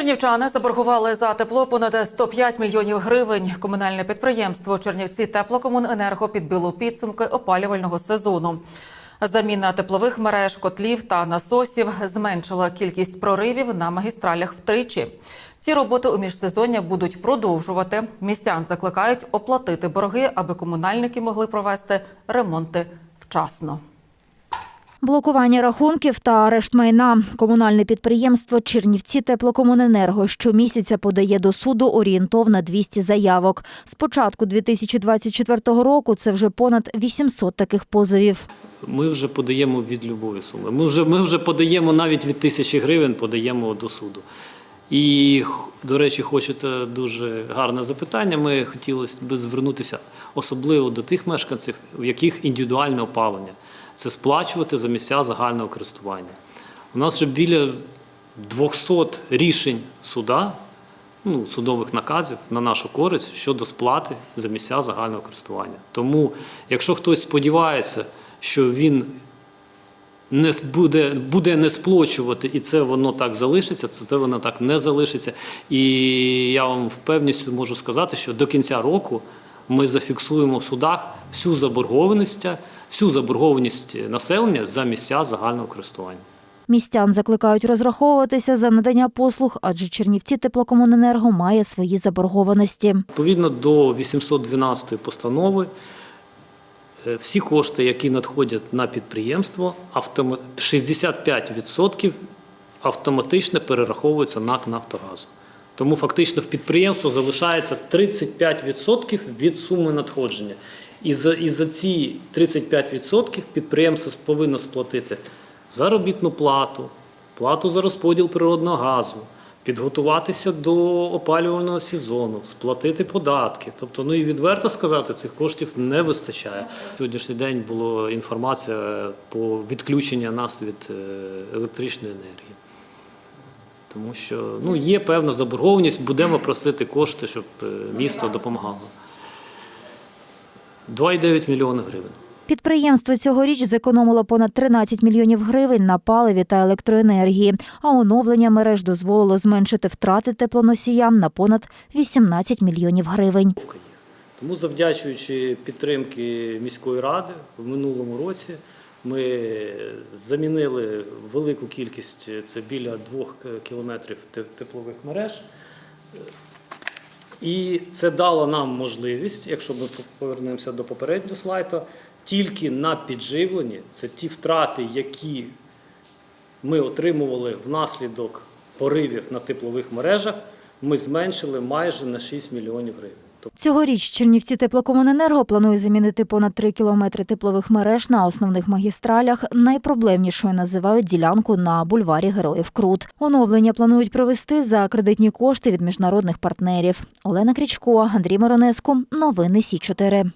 Чернівчани заборгували за тепло понад 105 мільйонів гривень. Комунальне підприємство Чернівці Теплокомуненерго підбило підсумки опалювального сезону. Заміна теплових мереж, котлів та насосів зменшила кількість проривів на магістралях втричі. Ці роботи у міжсезоння будуть продовжувати. Містян закликають оплатити борги, аби комунальники могли провести ремонти вчасно. Блокування рахунків та арешт майна. Комунальне підприємство Чернівці Теплокомуненерго щомісяця подає до суду орієнтовно 200 заявок. З початку 2024 року це вже понад 800 таких позовів. Ми вже подаємо від любої суми. Ми вже, ми вже подаємо навіть від тисячі гривень, подаємо до суду. І, до речі, хочеться дуже гарне запитання. Ми хотілося б звернутися особливо до тих мешканців, у яких індивідуальне опалення. Це сплачувати за місця загального користування. У нас вже біля 200 рішень суда, ну, судових наказів на нашу користь щодо сплати за місця загального користування. Тому, якщо хтось сподівається, що він не буде, буде не сплачувати, і це воно так залишиться, це, це воно так не залишиться. І я вам впевністю можу сказати, що до кінця року ми зафіксуємо в судах всю заборгованість, всю заборгованість населення за місця загального користування. Містян закликають розраховуватися за надання послуг, адже Чернівці Теплокомуненерго має свої заборгованості. Відповідно до 812 постанови, е, всі кошти, які надходять на підприємство, 65% автоматично перераховуються НАК «Нафтогазу». Тому фактично в підприємство залишається 35% від суми надходження. І за, і за ці 35% підприємство повинно сплатити заробітну плату, плату за розподіл природного газу, підготуватися до опалювального сезону, сплатити податки. Тобто, ну і відверто сказати, цих коштів не вистачає. Сьогоднішній день була інформація по відключенню нас від е, електричної енергії. Тому що ну, є певна заборгованість, будемо просити кошти, щоб е, місто допомагало. 2,9 мільйони гривень. Підприємство цьогоріч зекономило понад 13 мільйонів гривень на паливі та електроенергії, а оновлення мереж дозволило зменшити втрати теплоносіям на понад 18 мільйонів гривень. Тому, завдячуючи підтримки міської ради, в минулому році ми замінили велику кількість, це біля двох кілометрів теплових мереж. І це дало нам можливість, якщо ми повернемося до попереднього слайду, тільки на підживленні, це ті втрати, які ми отримували внаслідок поривів на теплових мережах, ми зменшили майже на 6 мільйонів гривень. Цьогоріч Чернівці Теплокомуненерго планує замінити понад 3 кілометри теплових мереж на основних магістралях. Найпроблемнішою називають ділянку на бульварі Героїв Крут. Оновлення планують провести за кредитні кошти від міжнародних партнерів. Олена Крічко, Андрій Миронеску. Новини Сі 4